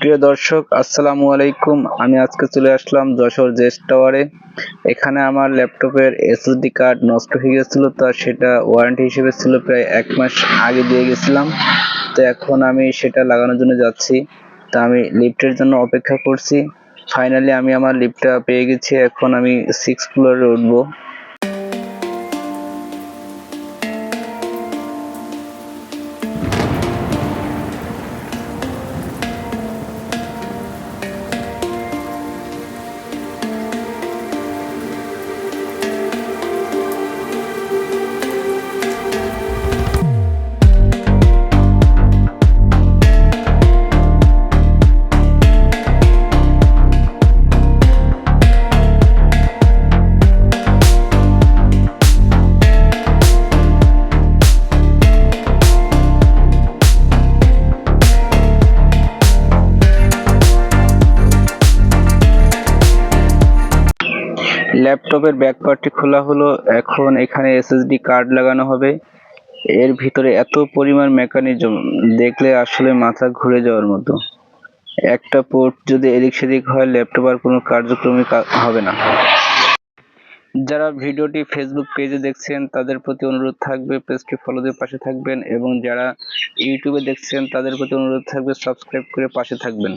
প্রিয় দর্শক, আসসালামু আলাইকুম। আমি আজকে চলে আসলাম যশোর জেস টাওয়ারে। এখানে আমার ল্যাপটপের এসএসডি কার্ড নষ্ট হয়ে গেছিল, তা সেটা ওয়ারেন্টি হিসেবে ছিল প্রায় এক মাস আগে দিয়ে গেছিলাম। তো এখন আমি সেটা লাগানোর জন্য যাচ্ছি। তা আমি লিফটের জন্য অপেক্ষা করছি। ফাইনালি আমি আমার লিফটটা পেয়ে গেছি, এখন আমি সিক্স ফ্লোরে উঠবো। ল্যাপটপের ব্যাক পার্টটি খোলা হলো। এখন এখানে এসএসডি কার্ড লাগানো হবে। এর ভিতরে এত পরিমাণ মেকানিজম, দেখলে আসলে মাথা ঘুরে যাওয়ার মতো। একটা পোর্ট যদি এদিক সেদিক হয়, ল্যাপটপ আর কোনো কার্যক্রমই হবে না। যারা ভিডিওটি ফেসবুক পেজে দেখছেন, তাদের প্রতি অনুরোধ থাকবে পেজটি ফলো দিয়ে পাশে থাকবেন এবং যারা ইউটিউবে দেখছেন, তাদের প্রতি অনুরোধ থাকবে সাবস্ক্রাইব করে পাশে থাকবেন।